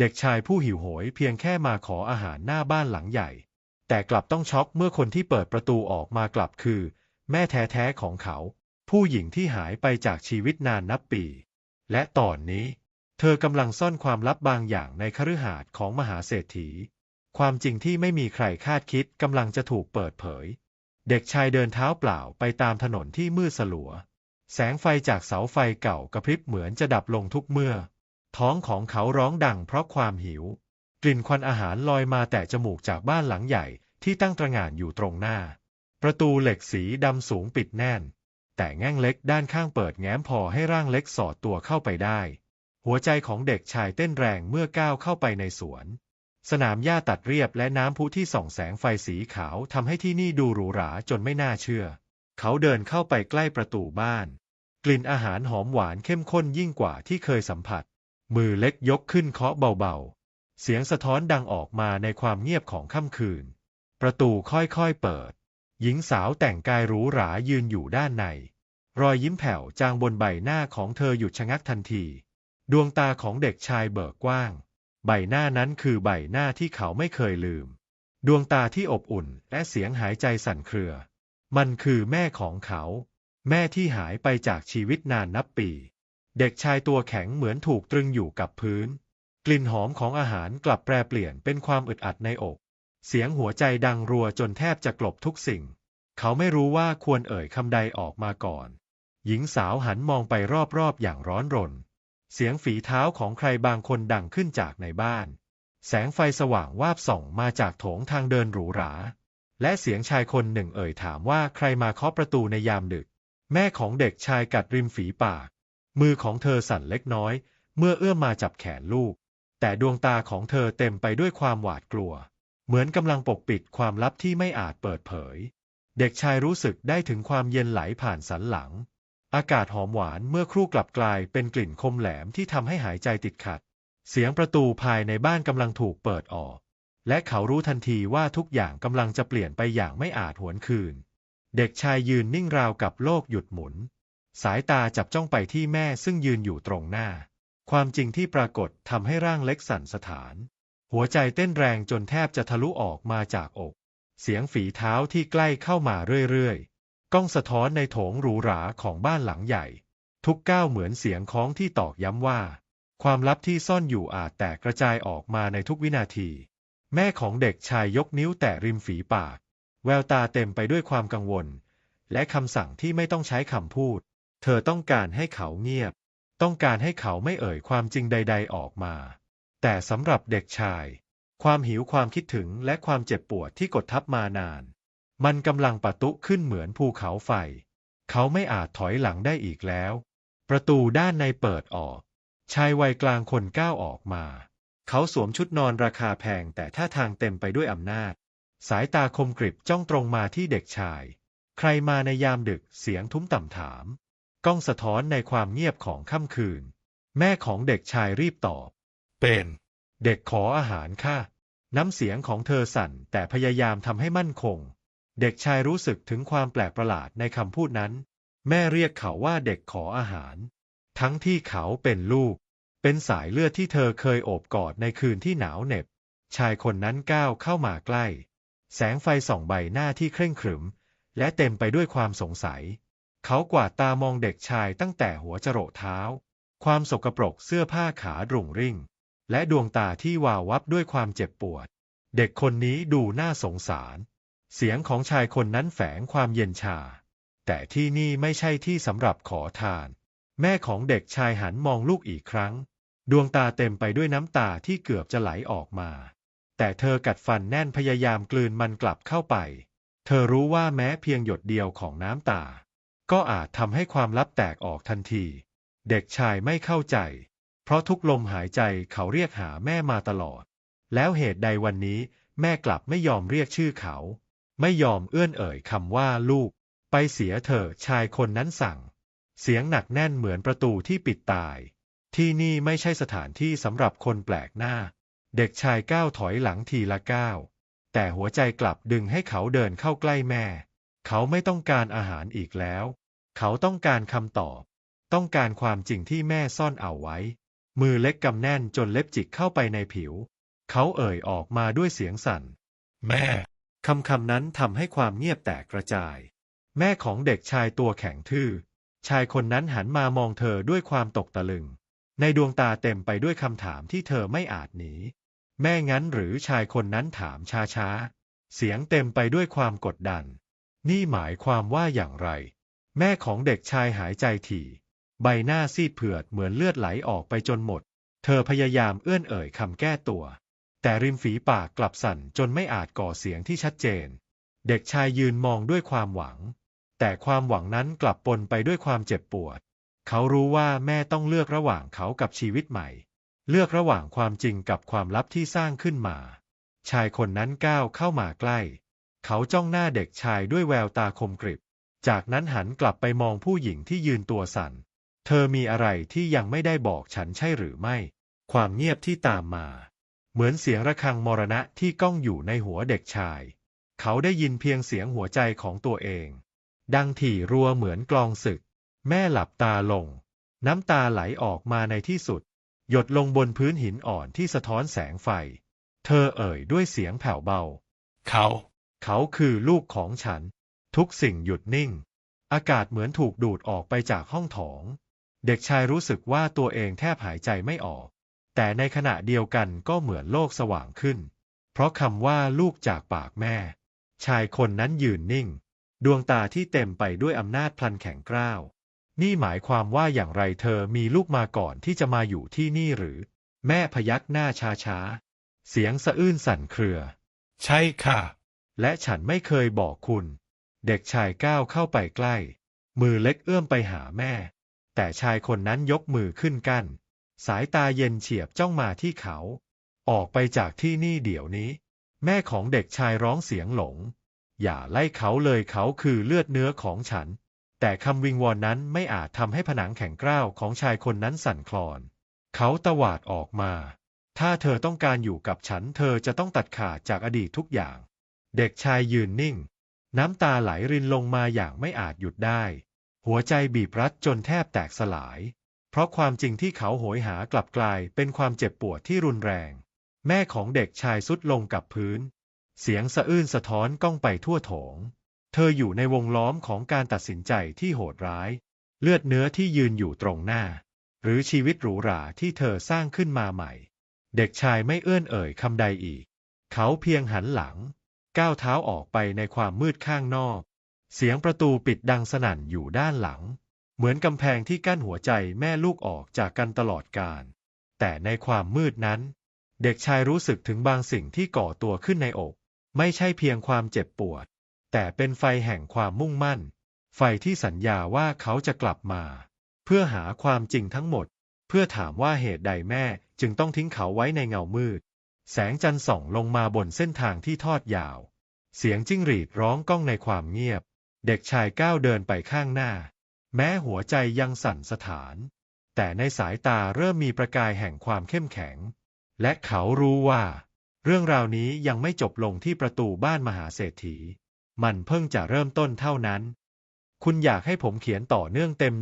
เด็กชายผู้หิวโหยเพียงแค่มาขออาหารหน้าบ้านหลังใหญ่ แต่กลับต้องช็อกเมื่อคนที่เปิดประตูออกมากลับคือ แม่แท้ๆของเขา ผู้หญิงที่หายไปจากชีวิตนานนับปี และตอนนี้ เธอกำลังซ่อนความลับบางอย่างในคฤหาสน์ของมหาเศรษฐี ความจริงที่ไม่มีใครคาดคิดกำลังจะถูกเปิดเผย เด็กชายเดินเท้าเปล่าไปตามถนนที่มืดสลัว แสงไฟจากเสาไฟเก่ากระพริบเหมือนจะดับลงทุกเมื่อ ท้องของเขาร้องดังเพราะความหิว กลิ่นควันอาหารลอยมาแต่จมูกจากบ้านหลังใหญ่ที่ตั้งตระหง่านอยู่ตรงหน้า ประตูเหล็กสีดำสูงปิดแน่น แต่แง่งเล็กด้านข้างเปิดแง้มพอให้ร่างเล็กสอดตัวเข้าไปได้ หัวใจของเด็กชายเต้นแรงเมื่อก้าวเข้าไปในสวน สนามหญ้าตัดเรียบและน้ำพุที่ส่องแสงไฟสีขาวทำให้ที่นี่ดูหรูหราจนไม่น่าเชื่อ เขาเดินเข้าไปใกล้ประตูบ้าน กลิ่นอาหารหอมหวานเข้มข้นยิ่งกว่าที่เคยสัมผัส มือเล็กยกขึ้นเคาะเบาๆ เสียงสะท้อนดังออกมาในความเงียบของค่ำคืน ประตูค่อยๆเปิด หญิงสาวแต่งกายหรูหรายืนอยู่ด้านใน รอยยิ้มแผ่วจางบนใบหน้าของเธอหยุดชะงักทันที ดวงตาของเด็กชายเบิกกว้าง ใบหน้านั้นคือใบหน้าที่เขาไม่เคยลืม ดวงตาที่อบอุ่นและเสียงหายใจสั่นเครือ มันคือแม่ของเขา แม่ที่หายไปจากชีวิตนานนับปี เด็กชายตัวแข็งเหมือนถูกตรึงอยู่กับพื้น กลิ่นหอมของอาหารกลับแปรเปลี่ยนเป็นความอึดอัดในอก เสียงหัวใจดังรัวจนแทบจะกลบทุกสิ่ง เขาไม่รู้ว่าควรเอ่ยคำใดออกมาก่อน หญิงสาวหันมองไปรอบๆอย่างร้อนรน เสียงฝีเท้าของใครบางคนดังขึ้นจากในบ้าน แสงไฟสว่างวาบส่องมาจากโถงทางเดินหรูหรา และเสียงชายคนหนึ่งเอ่ยถามว่าใครมาเคาะประตูในยามดึก แม่ของเด็กชายกัดริมฝีปาก มือของเธอสั่นเล็กน้อย เมื่อเอื้อมมาจับแขนลูก แต่ดวงตาของเธอเต็มไปด้วยความหวาดกลัว เหมือนกำลังปกปิดความลับที่ไม่อาจเปิดเผย เด็กชายรู้สึกได้ถึงความเย็นไหลผ่านสันหลัง อากาศหอมหวานเมื่อครู่กลับกลายเป็นกลิ่นคมแหลมที่ทำให้หายใจติดขัด เสียงประตูภายในบ้านกำลังถูกเปิดออก และเขารู้ทันทีว่าทุกอย่างกำลังจะเปลี่ยนไปอย่างไม่อาจหวนคืน เด็กชายยืนนิ่งราวกับโลกหยุดหมุน สายตาจับจ้องไปที่แม่ซึ่งยืนอยู่ตรงหน้า ความจริงที่ปรากฏทำให้ร่างเล็กสั่นสถาน หัวใจเต้นแรงจนแทบจะทะลุออกมาจากอก เสียงฝีเท้าที่ใกล้เข้ามาเรื่อยๆ ก้องสะท้อนในโถงหรูหราของบ้านหลังใหญ่ ทุกก้าวเหมือนเสียงค้องที่ตอกย้ำว่า ความลับที่ซ่อนอยู่อาจแตกกระจายออกมาในทุกวินาที แม่ของเด็กชายยกนิ้วแตะริมฝีปาก แววตาเต็มไปด้วยความกังวล และคำสั่งที่ไม่ต้องใช้คำพูด เธอต้องการให้เขาเงียบ ต้องการให้เขาไม่เอ่ยความจริงใด ๆออกมา แต่สำหรับเด็กชาย ความหิวความคิดถึงและความเจ็บปวดที่กดทับมานาน มันกำลังปะทุขึ้นเหมือนภูเขาไฟ เขาไม่อาจถอยหลังได้อีกแล้ว ประตูด้านในเปิดออก ชายวัยกลางคนก้าวออกมา เขาสวมชุดนอนราคาแพงแต่ท่าทางเต็มไปด้วยอำนาจ สายตาคมกริบจ้องตรงมาที่เด็กชาย ใครมาในยามดึกเสียงทุ้มต่ำถาม กล้องสะท้อนในความเงียบของค่ำคืน แม่ของเด็กชายรีบตอบ เป็น เด็กขออาหารค่ะ น้ำเสียงของเธอสั่นแต่พยายามทำให้มั่นคง เด็กชายรู้สึกถึงความแปลกประหลาดในคำพูดนั้น แม่เรียกเขาว่าเด็กขออาหาร ทั้งที่เขาเป็นลูก เป็นสายเลือดที่เธอเคยโอบกอดในคืนที่หนาวเหน็บ ชายคนนั้นก้าวเข้ามาใกล้ แสงไฟส่องใบหน้าที่เคร่งขรึม และเต็มไปด้วยความสงสัย เขากวาดตามองเด็กชายตั้งแต่หัวจรดเท้า ความสกปรกเสื้อผ้าขารุ่งริ่ง และดวงตาที่วาววับด้วยความเจ็บปวด เด็กคนนี้ดูน่าสงสาร เสียงของชายคนนั้นแฝงความเย็นชา แต่ที่นี่ไม่ใช่ที่สำหรับขอทาน แม่ของเด็กชายหันมองลูกอีกครั้ง ดวงตาเต็มไปด้วยน้ำตาที่เกือบจะไหลออกมา แต่เธอกัดฟันแน่นพยายามกลืนมันกลับเข้าไป เธอรู้ว่าแม้เพียงหยดเดียวของน้ำตา ก็อาจทำให้ความลับแตกออกทันที เด็กชายไม่เข้าใจ เพราะทุกลมหายใจเขาเรียกหาแม่มาตลอด แล้วเหตุใดวันนี้แม่กลับไม่ยอมเรียกชื่อเขา ไม่ยอมเอื้อนเอ่ยคำว่าลูก ไปเสียเถอะชายคนนั้นสั่ง เสียงหนักแน่นเหมือนประตูที่ปิดตาย ที่นี่ไม่ใช่สถานที่สำหรับคนแปลกหน้า เด็กชายก้าวถอยหลังทีละก้าว แต่หัวใจกลับดึงให้เขาเดินเข้าใกล้แม่ เขาไม่ต้องการอาหารอีกแล้ว เขาต้องการคำตอบ ต้องการความจริงที่แม่ซ่อนเอาไว้ มือเล็กกำแน่นจนเล็บจิกเข้าไปในผิว เขาเอ่ยออกมาด้วยเสียงสั่น แม่ คำคำนั้นทำให้ความเงียบแตกกระจาย แม่ของเด็กชายตัวแข็งทื่อ ชายคนนั้นหันมามองเธอด้วยความตกตะลึง ในดวงตาเต็มไปด้วยคำถามที่เธอไม่อาจหนี แม่งั้นหรือชายคนนั้นถามช้าๆ เสียงเต็มไปด้วยความกดดัน นี่หมายความว่าอย่างไร แม่ของเด็กชายหายใจถี่ ใบหน้าซีดเผือดเหมือนเลือดไหลออกไปจนหมด เธอพยายามเอื้อนเอ่ยคำแก้ตัว แต่ริมฝีปากกลับสั่นจนไม่อาจก่อเสียงที่ชัดเจน เด็กชายยืนมองด้วยความหวัง แต่ความหวังนั้นกลับปนไปด้วยความเจ็บปวด เขารู้ว่าแม่ต้องเลือกระหว่างเขากับชีวิตใหม่ เลือกระหว่างความจริงกับความลับที่สร้างขึ้นมา ชายคนนั้นก้าวเข้ามาใกล้ เขาจ้องหน้าเด็กชายด้วยแววตาคมกริบ จากนั้นหันกลับไปมองผู้หญิงที่ยืนตัวสั่น เธอมีอะไรที่ยังไม่ได้บอกฉันใช่หรือไม่ ความเงียบที่ตามมา เหมือนเสียงระฆังมรณะที่ก้องอยู่ในหัวเด็กชาย เขาได้ยินเพียงเสียงหัวใจของตัวเอง ดังถี่รัวเหมือนกลองศึก แม่หลับตาลง น้ำตาไหลออกมาในที่สุด หยดลงบนพื้นหินอ่อนที่สะท้อนแสงไฟ เธอเอ่ยด้วยเสียงแผ่วเบา เขา เขาคือลูกของฉัน ทุกสิ่งหยุดนิ่ง อากาศเหมือนถูกดูดออกไปจากห้องโถง เด็กชายรู้สึกว่าตัวเองแทบหายใจไม่ออก แต่ในขณะเดียวกันก็เหมือนโลกสว่างขึ้น เพราะคำว่าลูกจากปากแม่ ชายคนนั้นยืนนิ่ง ดวงตาที่เต็มไปด้วยอำนาจพลันแข็งกร้าว นี่หมายความว่าอย่างไรเธอมีลูกมาก่อนที่จะมาอยู่ที่นี่หรือ แม่พยักหน้าช้าๆ เสียงสะอื้นสั่นเครือ ใช่ค่ะ และฉันไม่เคยบอกคุณ เด็กชายก้าวเข้าไปใกล้ มือเล็กเอื้อมไปหาแม่ แต่ชายคนนั้นยกมือขึ้นกั้น สายตาเย็นเฉียบจ้องมาที่เขา ออกไปจากที่นี่เดี๋ยวนี้ แม่ของเด็กชายร้องเสียงหลง อย่าไล่เขาเลยเขาคือเลือดเนื้อของฉัน แต่คำวิงวอนนั้นไม่อาจทำให้ผนังแข็งกร้าวของชายคนนั้นสั่นคลอน เขาตวาดออกมา ถ้าเธอต้องการอยู่กับฉัน เธอจะต้องตัดขาดจากอดีตทุกอย่าง เด็กชายยืนนิ่ง น้ำตาไหลรินลงมาอย่างไม่อาจหยุดได้ หัวใจบีบรัดจนแทบแตกสลาย เพราะความจริงที่เขาโหยหากลับกลายเป็นความเจ็บปวดที่รุนแรง แม่ของเด็กชายสุดลงกับพื้น เสียงสะอื้นสะท้อนก้องไปทั่วโถง เธออยู่ในวงล้อมของการตัดสินใจที่โหดร้าย เลือดเนื้อที่ยืนอยู่ตรงหน้า หรือชีวิตหรูหราที่เธอสร้างขึ้นมาใหม่ เด็กชายไม่เอื้อนเอ่ยคำใดอีก เขาเพียงหันหลัง ก้าวเท้าออกไปในความมืดข้างนอก เสียงประตูปิดดังสนั่นอยู่ด้านหลัง เหมือนกำแพงที่กั้นหัวใจแม่ลูกออกจากกันตลอดกาลแต่ในความมืดนั้น เด็กชายรู้สึกถึงบางสิ่งที่ก่อตัวขึ้นในอก ไม่ใช่เพียงความเจ็บปวด แต่เป็นไฟแห่งความมุ่งมั่น ไฟที่สัญญาว่าเขาจะกลับมา เพื่อหาความจริงทั้งหมด เพื่อถามว่าเหตุใดแม่จึงต้องทิ้งเขาไว้ในเงามืด แสงจันทร์ส่องลงมาบนเส้นทางที่ทอดยาว เสียงจิ้งหรีดร้องก้องในความเงียบ เด็กชายก้าวเดินไปข้างหน้า แม้หัวใจยังสั่นสถาน แต่ในสายตาเริ่มมีประกายแห่งความเข้มแข็ง และเขารู้ว่า เรื่องราวนี้ยังไม่จบลงที่ประตูบ้านมหาเศรษฐี มันเพิ่งจะเริ่มต้นเท่านั้น คุณอยากให้ผมเขียนต่อเนื่องเต็ม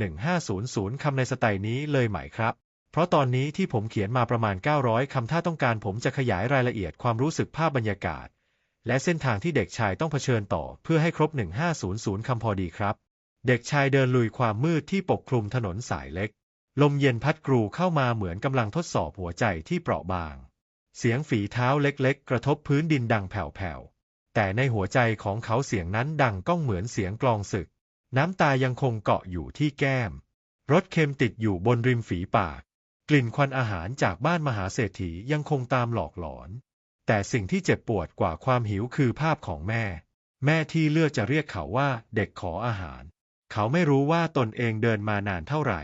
1500 คำในสไตล์นี้เลยไหมครับ เพราะตอนนี้ที่ผมเขียนมาประมาณ 900 คำถ้าต้องการผมจะขยายรายละเอียดความรู้สึกภาพบรรยากาศ และเส้นทางที่เด็กชายต้องเผชิญต่อเพื่อให้ครบ 1500 คำพอดีครับ เด็กชายเดินลุยความมืดที่ปกคลุมถนนสายเล็ก ลมเย็นพัดกรูเข้ามาเหมือนกำลังทดสอบหัวใจที่เปราะบาง เสียงฝีเท้าเล็กๆ กระทบพื้นดินดังแผ่วๆ แต่ในหัวใจของเขาเสียงนั้นดังก้องเหมือนเสียงกลองศึก น้ำตายังคงเกาะอยู่ที่แก้มรสเค็มติดอยู่บนริมฝีปาก กลิ่นควันอาหารจากบ้านมหาเศรษฐียังคงตามหลอกหลอน แต่สิ่งที่เจ็บปวดกว่าความหิวคือภาพของแม่ แม่ที่เลือกจะเรียกเขาว่าเด็กขออาหาร เขาไม่รู้ว่าตนเองเดินมานานเท่าไหร่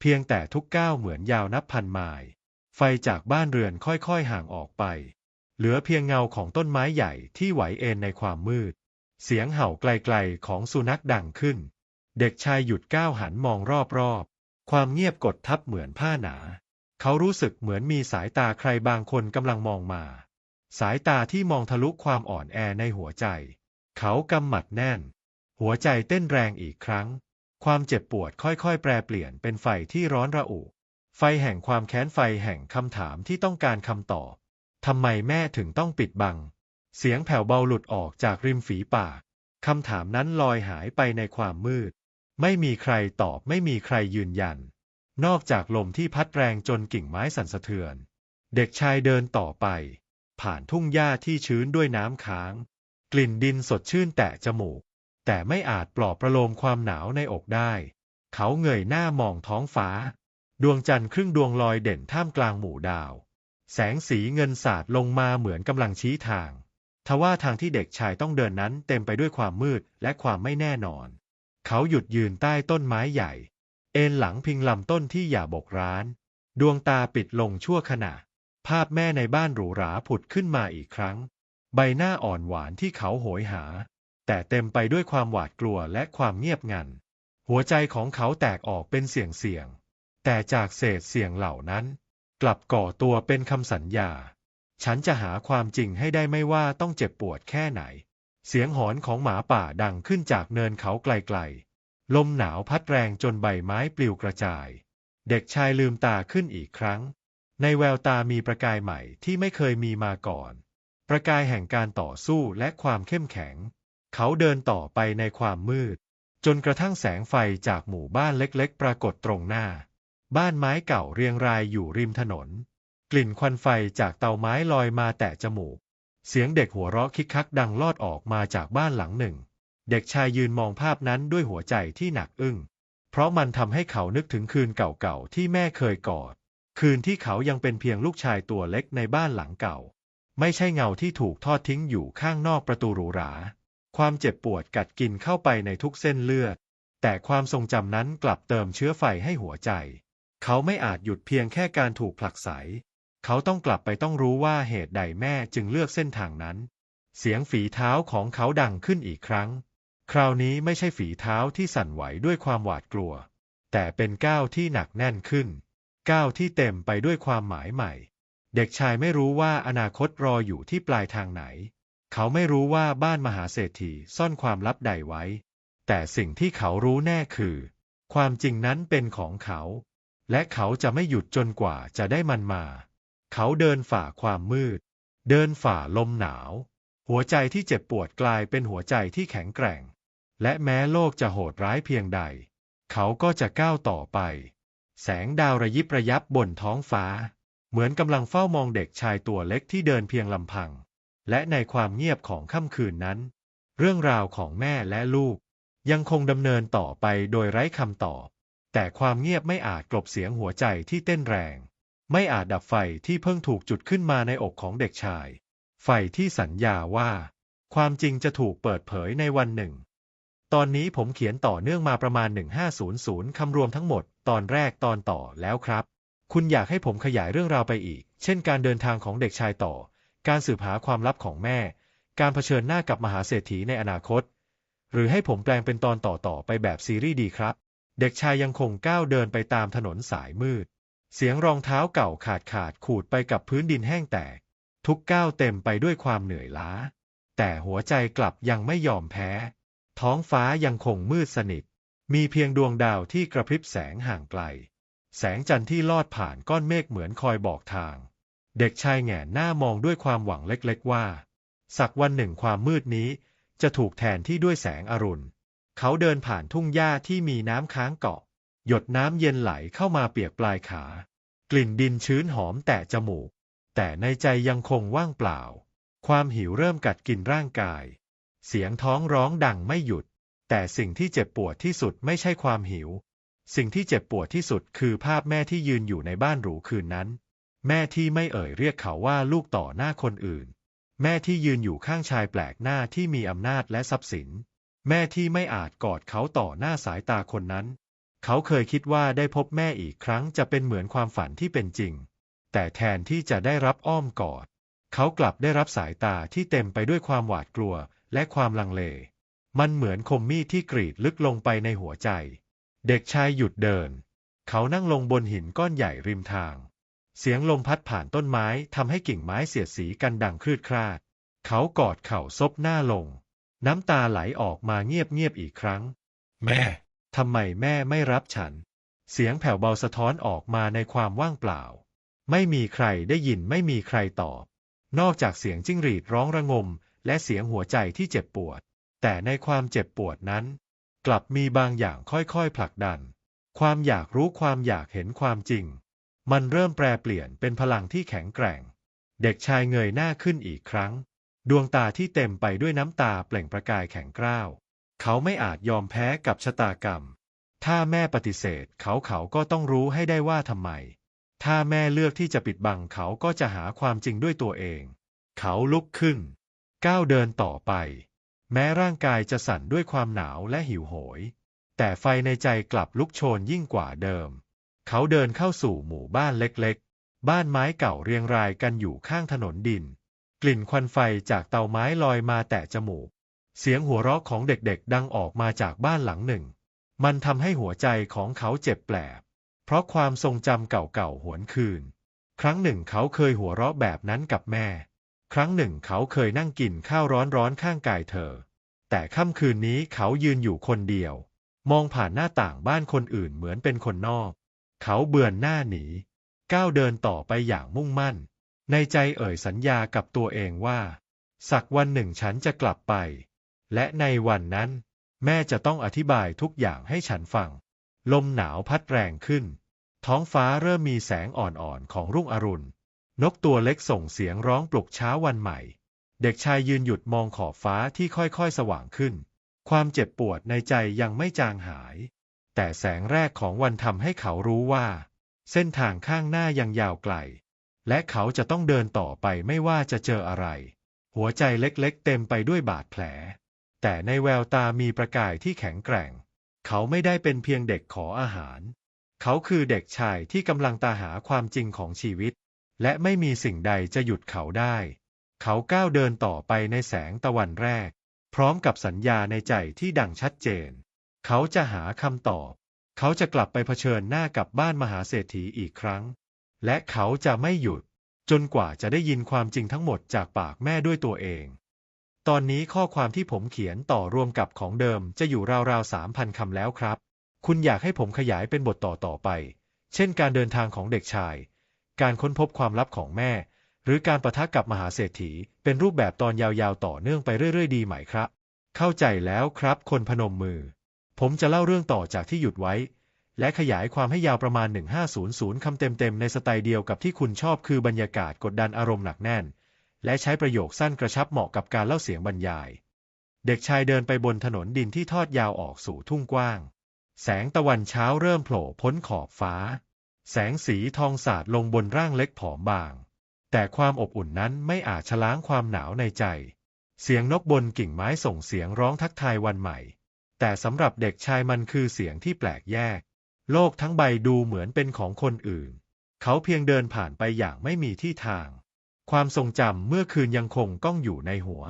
เพียงแต่ทุกก้าวเหมือนยาวนับพันไมล์ไฟจากบ้านเรือนค่อยๆห่างออกไป เหลือเพียงเงาของต้นไม้ใหญ่ที่ไหวเอ็นในความมืด เสียงเห่าไกลๆของสุนัขดังขึ้น เด็กชายหยุดก้าวหันมองรอบๆ ความเงียบกดทับเหมือนผ้าหนา เขารู้สึกเหมือนมีสายตาใครบางคนกำลังมองมา สายตาที่มองทะลุความอ่อนแอในหัวใจ เขากำหมัดแน่น หัวใจเต้นแรงอีกครั้ง ความเจ็บปวดค่อยๆ แปรเปลี่ยนเป็นไฟที่ร้อนระอุ ไฟไฟแห่งความแค้นไฟแห่งคำถามที่ต้องการคำตอบทำไมแม่ถึงต้องปิดบัง เสียงแผ่วเบาหลุดออกจากริมฝีปากคำถามนั้นลอยหายไปในความมืด ไม่มีใครตอบไม่มีใครยืนยัน นอกจากลมที่พัดแรงจนกิ่งไม้สั่นสะเทือน เด็กชายเดินต่อไป ผ่านทุ่งหญ้าที่ชื้นด้วยน้ำค้าง กลิ่นดินสดชื่นแตะจมูก แต่ไม่อาจปลอบประโลมความหนาวในอกได้ เขาเงยหน้ามองท้องฟ้า ดวงจันทร์ครึ่งดวงลอยเด่นท่ามกลางหมู่ดาว แสงสีเงินสาดลงมาเหมือนกำลังชี้ทางทว่าทางที่เด็กชายต้องเดินนั้นเต็มไปด้วยความมืดและความไม่แน่นอน เขาหยุดยืนใต้ต้นไม้ใหญ่ เอนหลังพิงลำต้นที่อย่าบกร้าน ดวงตาปิดลงชั่วขณะ ภาพแม่ในบ้านหรูหราผุดขึ้นมาอีกครั้ง ใบหน้าอ่อนหวานที่เขาโหยหา แต่เต็มไปด้วยความหวาดกลัวและความเงียบงัน หัวใจของเขาแตกออกเป็นเสียงเสียง แต่จากเศษเสียงเหล่านั้น กลับก่อตัวเป็นคำสัญญา ฉันจะหาความจริงให้ได้ไม่ว่าต้องเจ็บปวดแค่ไหน เสียงหอนของหมาป่าดังขึ้นจากเนินเขาไกลๆ ลมหนาวพัดแรงจนใบไม้ปลิวกระจาย เด็กชายลืมตาขึ้นอีกครั้ง ในแววตามีประกายใหม่ที่ไม่เคยมีมาก่อน ประกายแห่งการต่อสู้และความเข้มแข็ง เขาเดินต่อไปในความมืด จนกระทั่งแสงไฟจากหมู่บ้านเล็กๆ ปรากฏตรงหน้า บ้านไม้เก่าเรียงรายอยู่ริมถนน กลิ่นควันไฟจากเตาไม้ลอยมาแตะจมูก เสียงเด็กหัวเราะคิกคักดังลอดออกมาจากบ้านหลังหนึ่ง เด็กชายยืนมองภาพนั้นด้วยหัวใจที่หนักอึ้ง เพราะมันทำให้เขานึกถึงคืนเก่าๆที่แม่เคยกอด คืนที่เขายังเป็นเพียงลูกชายตัวเล็กในบ้านหลังเก่า ไม่ใช่เงาที่ถูกทอดทิ้งอยู่ข้างนอกประตูหรูหรา ความเจ็บปวดกัดกินเข้าไปในทุกเส้นเลือด แต่ความทรงจำนั้นกลับเติมเชื้อไฟให้หัวใจ เขาไม่อาจหยุดเพียงแค่การถูกผลักไส เขาต้องกลับไปต้องรู้ว่าเหตุใดแม่จึงเลือกเส้นทางนั้น เสียงฝีเท้าของเขาดังขึ้นอีกครั้ง คราวนี้ไม่ใช่ฝีเท้าที่สั่นไหวด้วยความหวาดกลัว แต่เป็นก้าวที่หนักแน่นขึ้น ก้าวที่เต็มไปด้วยความหมายใหม่ เด็กชายไม่รู้ว่าอนาคตรออยู่ที่ปลายทางไหน เขาไม่รู้ว่าบ้านมหาเศรษฐีซ่อนความลับใดไว้ แต่สิ่งที่เขารู้แน่คือ ความจริงนั้นเป็นของเขา และเขาจะไม่หยุดจนกว่าจะได้มันมา เขาเดินฝ่าความมืด เดินฝ่าลมหนาว หัวใจที่เจ็บปวดกลายเป็นหัวใจที่แข็งแกร่ง และแม้โลกจะโหดร้ายเพียงใด เขาก็จะก้าวต่อไป แสงดาวระยิบระยับบนท้องฟ้า เหมือนกำลังเฝ้ามองเด็กชายตัวเล็กที่เดินเพียงลำพัง และในความเงียบของค่ำคืนนั้น เรื่องราวของแม่และลูก ยังคงดำเนินต่อไปโดยไร้คำตอบ แต่ความเงียบไม่อาจกลบเสียงหัวใจที่เต้นแรง ไม่อาจดับไฟที่เพิ่งถูกจุดขึ้นมาในอกของเด็กชาย ไฟที่สัญญาว่า ความจริงจะถูกเปิดเผยในวันหนึ่ง ตอนนี้ผมเขียนต่อเนื่องมาประมาณ 1500 คำรวมทั้งหมด ตอนแรกตอนต่อแล้วครับ คุณอยากให้ผมขยายเรื่องราวไปอีก เช่นการเดินทางของเด็กชายต่อ การสืบหาความลับของแม่ การเผชิญหน้ากับมหาเศรษฐีในอนาคต หรือให้ผมแปลงเป็นตอนต่อๆไปแบบซีรีส์ดีครับ เด็กชายยังคงก้าวเดินไปตามถนนสายมืด เสียงรองเท้าเก่าขาดขาดขูดไปกับพื้นดินแห้งแตก ทุกก้าวเต็มไปด้วยความเหนื่อยล้า แต่หัวใจกลับยังไม่ยอมแพ้ ท้องฟ้ายังคงมืดสนิท มีเพียงดวงดาวที่กระพริบแสงห่างไกล แสงจันทร์ที่ลอดผ่านก้อนเมฆเหมือนคอยบอกทาง เด็กชายแหงนหน้ามองด้วยความหวังเล็กๆว่า สักวันหนึ่งความมืดนี้จะถูกแทนที่ด้วยแสงอรุณ เขาเดินผ่านทุ่งหญ้าที่มีน้ำค้างเกาะ หยดน้ำเย็นไหลเข้ามาเปียกปลายขา กลิ่นดินชื้นหอมแตะจมูก แต่ในใจยังคงว่างเปล่า ความหิวเริ่มกัดกินร่างกาย เสียงท้องร้องดังไม่หยุด แต่สิ่งที่เจ็บปวดที่สุดไม่ใช่ความหิว สิ่งที่เจ็บปวดที่สุดคือภาพแม่ที่ยืนอยู่ในบ้านหรูคืนนั้น แม่ที่ไม่เอ่ยเรียกเขาว่าลูกต่อหน้าคนอื่น แม่ที่ยืนอยู่ข้างชายแปลกหน้าที่มีอำนาจและทรัพย์สิน แม่ที่ไม่อาจกอดเขาต่อหน้าสายตาคนนั้น เขาเคยคิดว่าได้พบแม่อีกครั้งจะเป็นเหมือนความฝันที่เป็นจริง แต่แทนที่จะได้รับอ้อมกอด เขากลับได้รับสายตาที่เต็มไปด้วยความหวาดกลัวและความลังเล มันเหมือนคมมีดที่กรีดลึกลงไปในหัวใจ เด็กชายหยุดเดิน เขานั่งลงบนหินก้อนใหญ่ริมทาง เสียงลมพัดผ่านต้นไม้ทำให้กิ่งไม้เสียดสีกันดังคลืดคลาด เขากอดเข่าซบหน้าลง น้ำตาไหลออกมาเงียบๆอีกครั้ง แม่ ทำไมแม่ไม่รับฉัน เสียงแผ่วเบาสะท้อนออกมาในความว่างเปล่า ไม่มีใครได้ยินไม่มีใครตอบ นอกจากเสียงจิ้งหรีดร้องระงม และเสียงหัวใจที่เจ็บปวด แต่ในความเจ็บปวดนั้น กลับมีบางอย่างค่อยๆผลักดัน ความอยากรู้ความอยากเห็นความจริง มันเริ่มแปรเปลี่ยนเป็นพลังที่แข็งแกร่ง เด็กชายเงยหน้าขึ้นอีกครั้ง ดวงตาที่เต็มไปด้วยน้ำตาเปล่งประกายแข็งกร้าว เขาไม่อาจยอมแพ้กับชะตากรรม ถ้าแม่ปฏิเสธเขาเขาก็ต้องรู้ให้ได้ว่าทำไม ถ้าแม่เลือกที่จะปิดบังเขาก็จะหาความจริงด้วยตัวเอง เขาลุกขึ้น ก้าวเดินต่อไป แม้ร่างกายจะสั่นด้วยความหนาวและหิวโหย แต่ไฟในใจกลับลุกโชนยิ่งกว่าเดิม เขาเดินเข้าสู่หมู่บ้านเล็กๆ บ้านไม้เก่าเรียงรายกันอยู่ข้างถนนดิน กลิ่นควันไฟจากเตาไม้ลอยมาแตะจมูก เสียงหัวเราะของเด็กๆ ดังออกมาจากบ้านหลังหนึ่ง มันทำให้หัวใจของเขาเจ็บแปลบ เพราะความทรงจำเก่าๆ หวนคืน ครั้งหนึ่งเขาเคยหัวเราะแบบนั้นกับแม่ ครั้งหนึ่งเขาเคยนั่งกินข้าวร้อนๆ ข้างกายเธอ แต่ค่ำคืนนี้เขายืนอยู่คนเดียว มองผ่านหน้าต่างบ้านคนอื่นเหมือนเป็นคนนอก เขาเบือนหน้าหนี ก้าวเดินต่อไปอย่างมุ่งมั่น ในใจเอ่ยสัญญากับตัวเองว่า สักวันหนึ่งฉันจะกลับไป และในวันนั้น แม่จะต้องอธิบายทุกอย่างให้ฉันฟัง ลมหนาวพัดแรงขึ้น ท้องฟ้าเริ่มมีแสงอ่อนๆของรุ่งอรุณ นกตัวเล็กส่งเสียงร้องปลุกเช้าวันใหม่ เด็กชายยืนหยุดมองขอบฟ้าที่ค่อยๆสว่างขึ้น ความเจ็บปวดในใจยังไม่จางหาย แต่แสงแรกของวันทำให้เขารู้ว่า เส้นทางข้างหน้ายังยาวไกล และเขาจะต้องเดินต่อไปไม่ว่าจะเจออะไร หัวใจเล็กๆ เต็มไปด้วยบาดแผล แต่ในแววตามีประกายที่แข็งแกร่ง เขาไม่ได้เป็นเพียงเด็กขออาหาร เขาคือเด็กชายที่กำลังตาหาความจริงของชีวิต และไม่มีสิ่งใดจะหยุดเขาได้ เขาก้าวเดินต่อไปในแสงตะวันแรก พร้อมกับสัญญาในใจที่ดังชัดเจน เขาจะหาคำตอบ เขาจะกลับไปเผชิญหน้ากับบ้านมหาเศรษฐีอีกครั้ง และเขาจะไม่หยุด จนกว่าจะได้ยินความจริงทั้งหมดจากปากแม่ด้วยตัวเอง ตอนนี้ข้อความที่ผมเขียนต่อรวมกับของเดิมจะอยู่ราวๆสามพันคำแล้วครับ คุณอยากให้ผมขยายเป็นบทต่อต่อไป เช่นการเดินทางของเด็กชาย การค้นพบความลับของแม่ หรือการประทะกับมหาเศรษฐี เป็นรูปแบบตอนยาวๆต่อเนื่องไปเรื่อยๆ ดีไหมครับ เข้าใจแล้วครับ คนพนมมือ ผมจะเล่าเรื่องต่อจากที่หยุดไว้ และขยายความให้ยาวประมาณ 1500คำเต็มๆในสไตล์เดียวกับที่คุณชอบคือบรรยากาศกดดันอารมณ์หนักแน่น และใช้ประโยคสั้นกระชับเหมาะกับการเล่าเสียงบรรยาย เด็กชายเดินไปบนถนนดินที่ทอดยาวออกสู่ทุ่งกว้าง แสงตะวันเช้าเริ่มโผล่พ้นขอบฟ้า แสงสีทองสาดลงบนร่างเล็กผอมบาง แต่ความอบอุ่นนั้นไม่อาจชะล้างความหนาวในใจ เสียงนกบนกิ่งไม้ส่งเสียงร้องทักทายวันใหม่ แต่สำหรับเด็กชายมันคือเสียงที่แปลกแยก โลกทั้งใบดูเหมือนเป็นของคนอื่น เขาเพียงเดินผ่านไปอย่างไม่มีที่ทาง ความทรงจำเมื่อคืนยังคงก้องอยู่ในหัว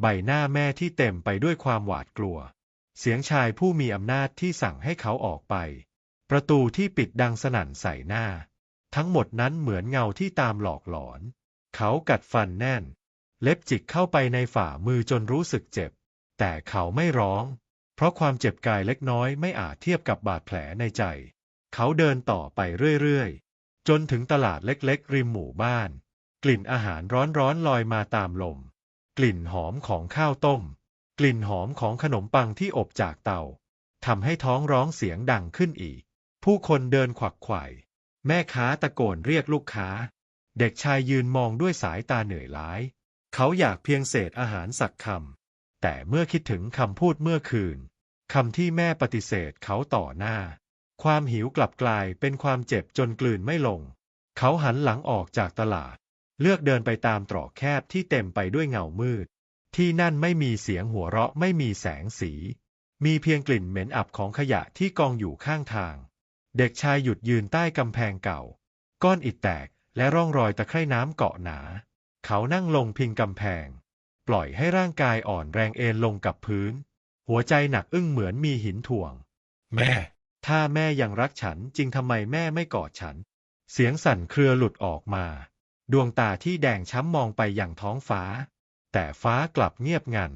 ใบหน้าแม่ที่เต็มไปด้วยความหวาดกลัว เสียงชายผู้มีอำนาจที่สั่งให้เขาออกไป ประตูที่ปิดดังสนั่นใส่หน้า ทั้งหมดนั้นเหมือนเงาที่ตามหลอกหลอน เขากัดฟันแน่น เล็บจิกเข้าไปในฝ่ามือจนรู้สึกเจ็บ แต่เขาไม่ร้อง เพราะความเจ็บกายเล็กน้อยไม่อาจเทียบกับบาดแผลในใจ เขาเดินต่อไปเรื่อยๆ จนถึงตลาดเล็กๆ ริมหมู่บ้าน กลิ่นอาหารร้อนๆลอยมาตามลม กลิ่นหอมของข้าวต้ม กลิ่นหอมของขนมปังที่อบจากเตาทำให้ท้องร้องเสียงดังขึ้นอีก ผู้คนเดินขวักไขว่ แม่ค้าตะโกนเรียกลูกค้า เด็กชายยืนมองด้วยสายตาเหนื่อยล้าเขาอยากเพียงเศษอาหารสักคำ แต่เมื่อคิดถึงคำพูดเมื่อคืนคำที่แม่ปฏิเสธเขาต่อหน้า ความหิวกลับกลายเป็นความเจ็บจนกลืนไม่ลง เขาหันหลังออกจากตลาด เลือกเดินไปตามตรอกแคบที่เต็มไปด้วยเงามืด ที่นั่นไม่มีเสียงหัวเราะไม่มีแสงสี มีเพียงกลิ่นเหม็นอับของขยะที่กองอยู่ข้างทาง เด็กชายหยุดยืนใต้กำแพงเก่า ก้อนอิฐแตกและร่องรอยตะไคร่น้ำเกาะหนา เขานั่งลงพิงกำแพง ปล่อยให้ร่างกายอ่อนแรงเอนลงกับพื้น หัวใจหนักอึ้งเหมือนมีหินถ่วง แม่ ถ้าแม่ยังรักฉันจริงทำไมแม่ไม่กอดฉัน เสียงสั่นเครือหลุดออกมา ดวงตาที่แดงช้ำมองไปอย่างท้องฟ้า แต่ฟ้ากลับเงียบงัน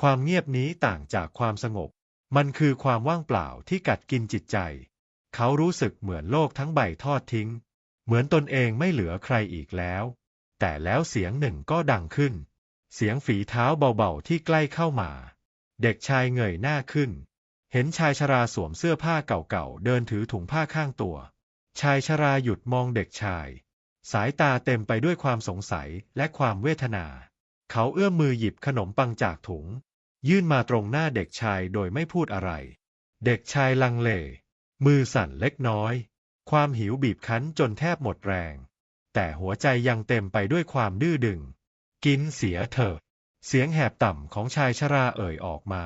ความเงียบนี้ต่างจากความสงบ มันคือความว่างเปล่าที่กัดกินจิตใจ เขารู้สึกเหมือนโลกทั้งใบทอดทิ้ง เหมือนตนเองไม่เหลือใครอีกแล้ว แต่แล้วเสียงหนึ่งก็ดังขึ้น เสียงฝีเท้าเบาๆที่ใกล้เข้ามา เด็กชายเงยหน้าขึ้น เห็นชายชราสวมเสื้อผ้าเก่าๆเดินถือถุงผ้าข้างตัว ชายชราหยุดมองเด็กชาย สายตาเต็มไปด้วยความสงสัยและความเวทนา เขาเอื้อมมือหยิบขนมปังจากถุง ยื่นมาตรงหน้าเด็กชายโดยไม่พูดอะไร เด็กชายลังเล มือสั่นเล็กน้อย ความหิวบีบคั้นจนแทบหมดแรง แต่หัวใจยังเต็มไปด้วยความดื้อดึง กินเสียเถอะ เสียงแหบต่ำของชายชราเอ่ยออกมา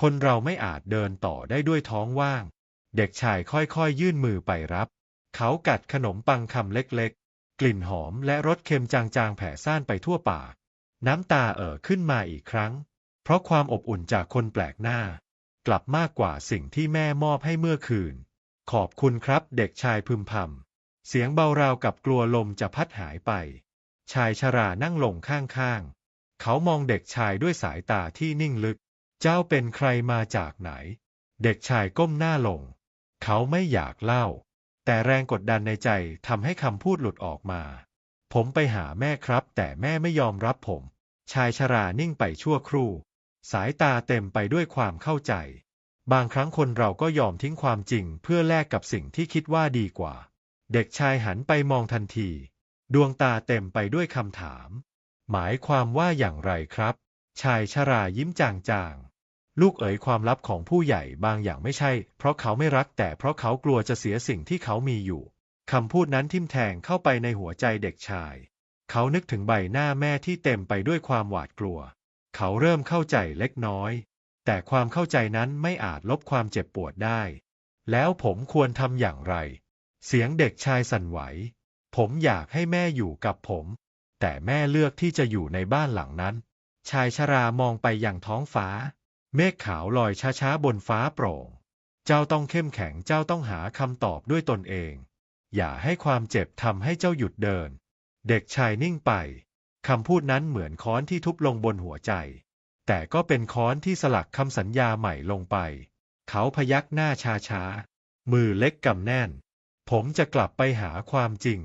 คนเราไม่อาจเดินต่อได้ด้วยท้องว่าง เด็กชายค่อยๆยื่นมือไปรับ เขากัดขนมปังคำเล็กๆ กลิ่นหอมและรสเค็มจางๆแผ่ซ่านไปทั่วปาก น้ำตาเอ่อขึ้นมาอีกครั้ง เพราะความอบอุ่นจากคนแปลกหน้า กลับมากกว่าสิ่งที่แม่มอบให้เมื่อคืน ขอบคุณครับเด็กชายพึมพำ เสียงเบาราวกับกลัวลมจะพัดหายไป ชายชรานั่งลงข้างๆ เขามองเด็กชายด้วยสายตาที่นิ่งลึก เจ้าเป็นใครมาจากไหน เด็กชายก้มหน้าลง เขาไม่อยากเล่า แต่แรงกดดันในใจทำให้คำพูดหลุดออกมา ผมไปหาแม่ครับ แต่แม่ไม่ยอมรับผม ชายชรานิ่งไปชั่วครู่ สายตาเต็มไปด้วยความเข้าใจ บางครั้งคนเราก็ยอมทิ้งความจริงเพื่อแลกกับสิ่งที่คิดว่าดีกว่า เด็กชายหันไปมองทันที ดวงตาเต็มไปด้วยคำถาม หมายความว่าอย่างไรครับ ชายชรายิ้มจางๆ ลูกเอ๋ยความลับของผู้ใหญ่บางอย่างไม่ใช่ เพราะเขาไม่รักแต่เพราะเขากลัวจะเสียสิ่งที่เขามีอยู่คำพูดนั้นทิ่มแทงเข้าไปในหัวใจเด็กชาย เขานึกถึงใบหน้าแม่ที่เต็มไปด้วยความหวาดกลัว เขาเริ่มเข้าใจเล็กน้อย แต่ความเข้าใจนั้นไม่อาจลบความเจ็บปวดได้ แล้วผมควรทำอย่างไร เสียงเด็กชายสั่นไหว ผมอยากให้แม่อยู่กับผม แต่แม่เลือกที่จะอยู่ในบ้านหลังนั้น ชายชรามองไปยังท้องฟ้า เมฆขาวลอยช้าๆบนฟ้าโปร่ง เจ้าต้องเข้มแข็งเจ้าต้องหาคำตอบด้วยตนเอง อย่าให้ความเจ็บทำให้เจ้าหยุดเดิน เด็กชายนิ่งไป คำพูดนั้นเหมือนค้อนที่ทุบลงบนหัวใจ แต่ก็เป็นค้อนที่สลักคำสัญญาใหม่ลงไป เขาพยักหน้าช้าๆ มือเล็กกำแน่น ผมจะกลับไปหาความจริง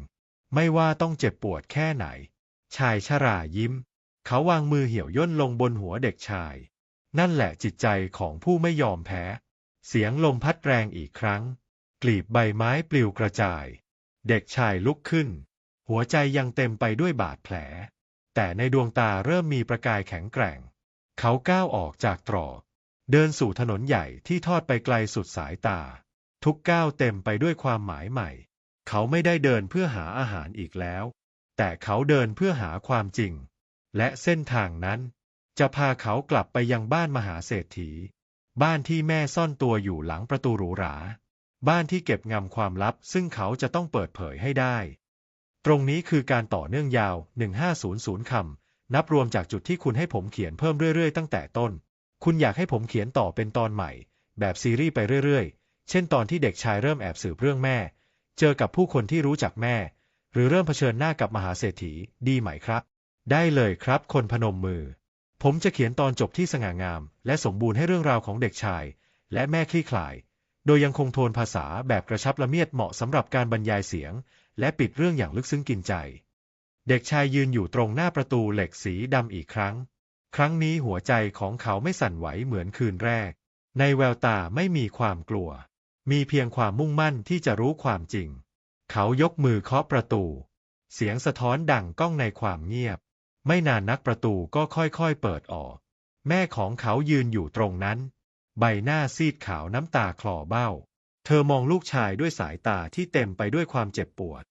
ไม่ว่าต้องเจ็บปวดแค่ไหน ชายชรายิ้ม เขาวางมือเหี่ยวย่นลงบนหัวเด็กชาย นั่นแหละจิตใจของผู้ไม่ยอมแพ้ เสียงลมพัดแรงอีกครั้ง กลีบใบไม้ปลิวกระจาย เด็กชายลุกขึ้น หัวใจยังเต็มไปด้วยบาดแผล แต่ในดวงตาเริ่มมีประกายแข็งแกร่ง เขาก้าวออกจากตรอก เดินสู่ถนนใหญ่ที่ทอดไปไกลสุดสายตา ทุกก้าวเต็มไปด้วยความหมายใหม่ เขาไม่ได้เดินเพื่อหาอาหารอีกแล้ว แต่เขาเดินเพื่อหาความจริง และเส้นทางนั้น จะพาเขากลับไปยังบ้านมหาเศรษฐี บ้านที่แม่ซ่อนตัวอยู่หลังประตูหรูหรา บ้านที่เก็บงำความลับ ซึ่งเขาจะต้องเปิดเผยให้ได้ ตรงนี้คือการต่อเนื่องยาว 1500 คำ นับรวมจากจุดที่คุณให้ผมเขียนเพิ่มเรื่อยๆ ตั้งแต่ต้น คุณอยากให้ผมเขียนต่อเป็นตอนใหม่ แบบซีรีส์ไปเรื่อยๆ เช่นตอนที่เด็กชายเริ่มแอบสืบเรื่องแม่ เจอกับผู้คนที่รู้จักแม่ หรือเริ่มเผชิญหน้ากับมหาเศรษฐี ดีไหมครับ ได้เลยครับ คนพนมมือ ผมจะเขียนตอนจบที่สง่างาม และสมบูรณ์ให้เรื่องราวของเด็กชาย และแม่คลี่คลาย โดยยังคงโทนภาษาแบบกระชับละเมียดเหมาะสำหรับการบรรยายเสียง และปิดเรื่องอย่างลึกซึ้งกินใจ เด็กชายยืนอยู่ตรงหน้าประตูเหล็กสีดำอีกครั้ง ครั้งนี้หัวใจของเขาไม่สั่นไหวเหมือนคืนแรก ในแววตาไม่มีความกลัว มีเพียงความมุ่งมั่นที่จะรู้ความจริง เขายกมือเคาะประตู เสียงสะท้อนดังก้องในความเงียบ ไม่นานนักประตูก็ค่อยๆเปิดออก แม่ของเขายืนอยู่ตรงนั้น ใบหน้าซีดขาวน้ำตาคลอเบ้า เธอมองลูกชายด้วยสายตาที่เต็มไปด้วยความเจ็บปวด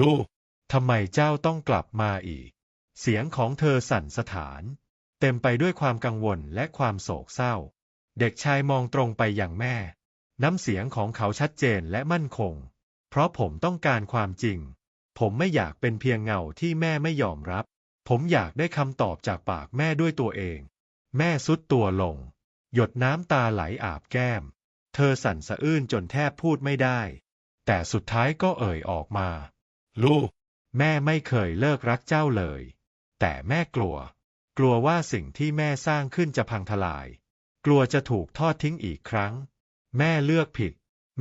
ลูก ทำไมเจ้าต้องกลับมาอีก เสียงของเธอสั่นสถาน เต็มไปด้วยความกังวลและความโศกเศร้า เด็กชายมองตรงไปยังแม่ น้ำเสียงของเขาชัดเจนและมั่นคง เพราะผมต้องการความจริง ผมไม่อยากเป็นเพียงเงาที่แม่ไม่ยอมรับ ผมอยากได้คำตอบจากปากแม่ด้วยตัวเอง แม่สุดตัวลง หยดน้ำตาไหลอาบแก้ม เธอสั่นสะอื้นจนแทบพูดไม่ได้ แต่สุดท้ายก็เอ่ยออกมา ลูก แม่ไม่เคยเลิกรักเจ้าเลย แต่แม่กลัว กลัวว่าสิ่งที่แม่สร้างขึ้นจะพังทลาย กลัวจะถูกทอดทิ้งอีกครั้ง แม่เลือกผิด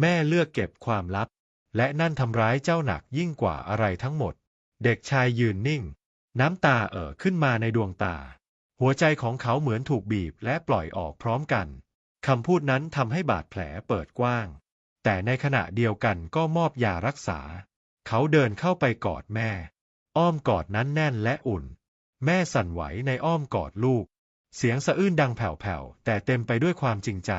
แม่เลือกเก็บความลับ และนั่นทำร้ายเจ้าหนักยิ่งกว่าอะไรทั้งหมด เด็กชายยืนนิ่ง น้ำตาเอ่อขึ้นมาในดวงตา หัวใจของเขาเหมือนถูกบีบและปล่อยออกพร้อมกันคำพูดนั้นทำให้บาดแผลเปิดกว้าง แต่ในขณะเดียวกันก็มอบยารักษา เขาเดินเข้าไปกอดแม่ อ้อมกอดนั้นแน่นและอุ่น แม่สั่นไหวในอ้อมกอดลูก เสียงสะอื้นดังแผ่วๆแต่เต็มไปด้วยความจริงใจ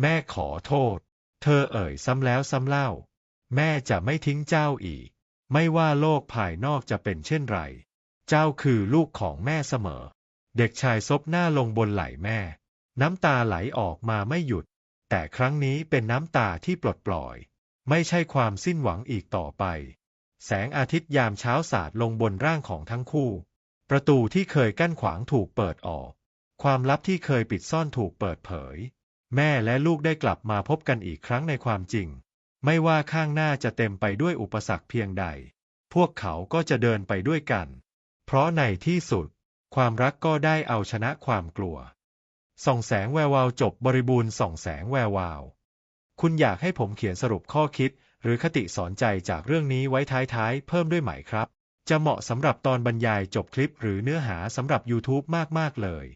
แม่ขอโทษ เธอเอ่ยซ้ำแล้วซ้ำเล่า แม่จะไม่ทิ้งเจ้าอีก ไม่ว่าโลกภายนอกจะเป็นเช่นไร เจ้าคือลูกของแม่เสมอ เด็กชายซบหน้าลงบนไหล่แม่ น้ำตาไหลออกมาไม่หยุด แต่ครั้งนี้เป็นน้ำตาที่ปลดปล่อย ไม่ใช่ความสิ้นหวังอีกต่อไป แสงอาทิตย์ยามเช้าสาดลงบนร่างของทั้งคู่ ประตูที่เคยกั้นขวางถูกเปิดออก ความลับที่เคยปิดซ่อนถูกเปิดเผย แม่และลูกได้กลับมาพบกันอีกครั้งในความจริง ไม่ว่าข้างหน้าจะเต็มไปด้วยอุปสรรคเพียงใด พวกเขาก็จะเดินไปด้วยกัน เพราะในที่สุด ความรักก็ได้เอาชนะความกลัว ส่องแสงแวววาวจบบริบูรณ์ส่องแสงแวววาว คุณอยากให้ผมเขียนสรุปข้อคิด หรือคติสอนใจจากเรื่องนี้ไว้ท้ายๆ เพิ่มด้วยไหมครับ จะเหมาะสำหรับตอนบรรยายจบคลิปหรือเนื้อหาสำหรับ YouTube มากๆเลย